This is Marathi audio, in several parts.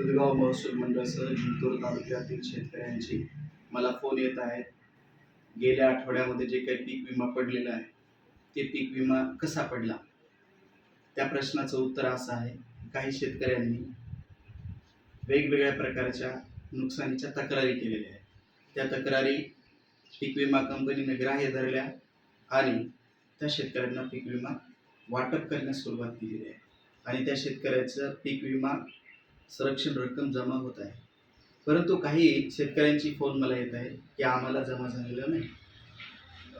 दुधगाव महसूल मंडळसह जिंतूर तालुक्यातील शेतकऱ्यांचे मला फोन येत आहेत. गेल्या आठवड्यामध्ये जे काही पीक विमा पडलेला आहे ते पीक विमा कसा पडला? त्या प्रश्नाचं उत्तर असं आहे काही शेतकऱ्यांनी वेगवेगळ्या प्रकारच्या नुकसानीच्या तक्रारी केलेल्या आहेत. त्या तक्रारी पीक विमा कंपनीने ग्राह्य धरल्या आणि त्या शेतकऱ्यांना पीक विमा वाटप करण्यास सुरुवात केलेली आहे. आणि त्या शेतकऱ्याचं पीक विमा संरक्षण रक्कम जमा होत आहे. परंतु काही शेतकऱ्यांची फोन मला येत आहे की आम्हाला जमा झालेलं नाही.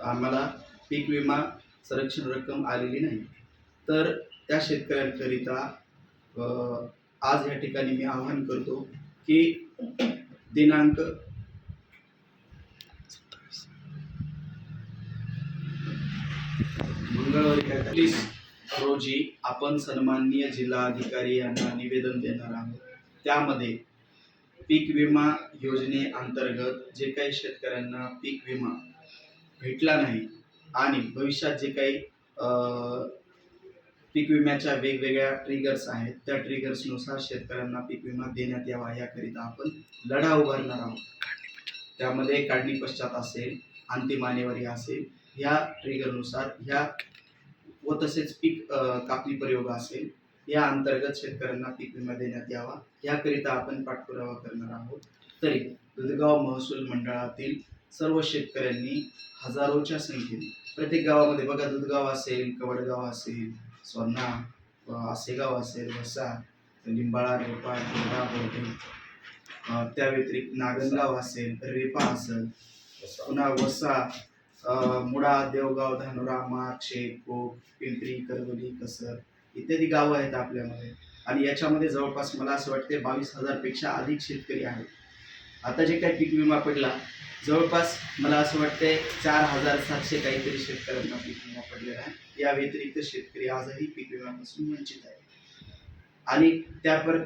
आम्हाला पीक विमा संरक्षण रक्कम आलेली नाही. तर त्या शेतकऱ्यांकरिता आज या ठिकाणी मी आवाहन करतो की दिनांक मंगळवारी काय प्लीज रोजी आपण सन्माननीय जिल्हाधिकारी यांना निवेदन देणार आहोत. त्यामध्ये पीक विमा योजनेअंतर्गत जे काही शेतकऱ्यांना पीक विमा भेटला नाही आणि भविष्यात जे काही पीक विम्याच्या वेगवेगळ्या ट्रिगर्स आहेत त्या ट्रिगर्सनुसार शेतकऱ्यांना पीक विमा देण्यात यावा याकरिता आपण लढा उभारणार आहोत. त्यामध्ये काढणी पश्चात असेल अंतिम आणेवारी असेल ह्या ट्रिगरनुसार ह्या व तसेच पीक कापणी प्रयोग असेल या अंतर्गत शेतकऱ्यांना पीक विमा देण्यात यावा. याकरिता आपण पाठपुरावा करणार आहोत. तरी दुधगाव महसूल मंडळातील सर्व शेतकऱ्यांनी हजारोच्या संख्येने प्रत्येक गावामध्ये बघा दुधगाव असेल कवडगाव असेल सोन्ना आसेगाव असेल वसा लिंबाळा रेपा गोडा बोर्डे त्या व्यतिरिक्त नागनगाव असेल रेपा असेल पुन्हा वसा मुळा देवगाव धानोरा मार्क्षे कोक पिंपरी करवली कसर इत्यादी गावं आहेत आपल्यामध्ये. आणि याच्यामध्ये जवळपास मला असं वाटते बावीस हजारपेक्षा अधिक शेतकरी आहेत. आता जे काही पीक विमा पडला जवळपास मला असं वाटते चार हजार सातशे काहीतरी शेतकऱ्यांना पीक विमा पडलेला आहे. या व्यतिरिक्त शेतकरी आजही पीक विम्यापासून वंचित आहे आणि त्यापर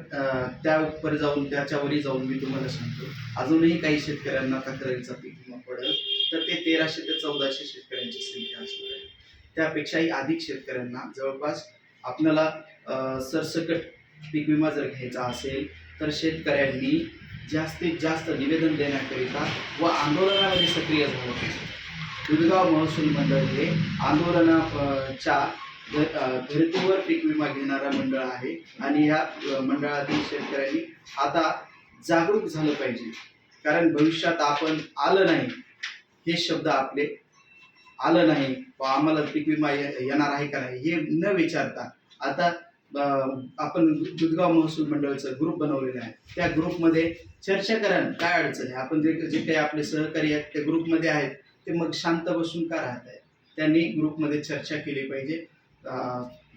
त्यावर जाऊन त्याच्यावरही जाऊन मी तुम्हाला सांगतो अजूनही काही शेतकऱ्यांना तक्रारीचा पीक विमा पडत तर ते तेराशे ते चौदाशे शेतकऱ्यांची संख्या असणार आहे. त्यापेक्षाही अधिक शेतकऱ्यांना जवळपास आपल्याला सरसकट पीक विमा जर घ्यायचा असेल तर शेतकऱ्यांनी जास्तीत जास्त निवेदन देण्याकरिता व आंदोलनामध्ये सक्रिय झालं पाहिजे. दुधगाव महसूल मंडळ हे आंदोलनाच्या च्या धर्तीवर पीक विमा घेणारा मंडळ आहे आणि या मंडळातील शेतकऱ्यांनी आता जागरूक झालं पाहिजे. कारण भविष्यात आपण आलं नाही हे शब्द आपले आलं नाही व आम्हाला पीक विमा ये- येणार आहे का नाही हे न विचारता आता आपण दुधगाव महसूल मंडळाचं ग्रुप बनवलेलं आहे. त्या ग्रुपमध्ये चर्चा करा काय अडचण आहे? आपण जे जे काही आपले सहकारी आहेत त्या ग्रुपमध्ये आहेत ते मग शांत बसून का राहत आहेत? त्यांनी ग्रुपमध्ये चर्चा केली पाहिजे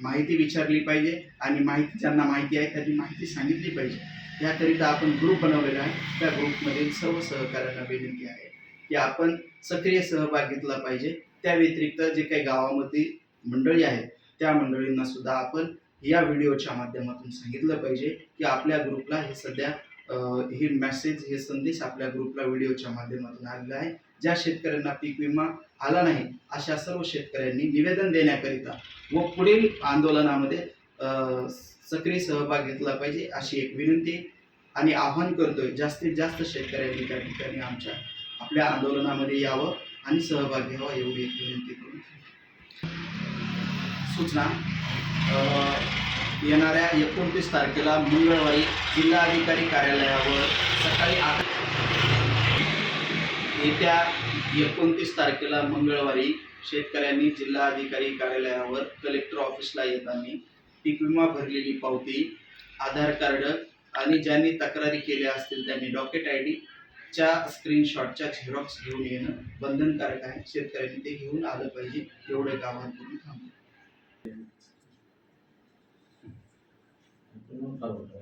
माहिती विचारली पाहिजे आणि माहिती ज्यांना माहिती आहे त्यांनी माहिती सांगितली पाहिजे. याकरिता आपण ग्रुप बनवलेला आहे. त्या ग्रुपमधील सर्व सहकाऱ्यांना विनंती आहे. की आपण सक्रिय सहभाग घेतला पाहिजे. त्या व्यतिरिक्त जे काही गावामध्ये मंडळी आहेत त्या मंडळींना सुद्धा आपण या व्हिडिओच्या माध्यमातून सांगितलं पाहिजे की आपल्या ग्रुपला हे सध्या हे मेसेज हे संदेश आपल्या ग्रुपला व्हिडिओच्या माध्यमातून आलेला आहे. ज्या शेतकऱ्यांना पीक विमा आला नाही अशा सर्व शेतकऱ्यांनी निवेदन देण्याकरिता व पुढील आंदोलनामध्ये सक्रिय सहभाग घेतला पाहिजे अशी एक विनंती आणि आव्हान करतोय. जास्तीत जास्त शेतकऱ्यांनी त्या ठिकाणी आमच्या आपल्या आंदोलनामध्ये यावं आणि सहभाग घ्यावा एवढी एक विनंती करून. सूचना. येणाऱ्या एकोणतीस तारखेला मंगळवारी जिल्हाधिकारी कार्यालयावर सकाळी आठ येत्या एकोणतीस तारखेला मंगळवारी शेतकऱ्यांनी जिल्हाधिकारी कार्यालयावर कलेक्टर ऑफिसला येताना पीक विमा भरलेली पावती आधार कार्ड आणि ज्यांनी तक्रारी केल्या असतील त्यांनी डॉकेट आय डी च्या स्क्रीनशॉटच्या झेरॉक्स घेऊन येणं बंधनकारक आहे. शेतकऱ्यांनी ते घेऊन आलं पाहिजे. एवढं एक तुम्ही करून थांबतो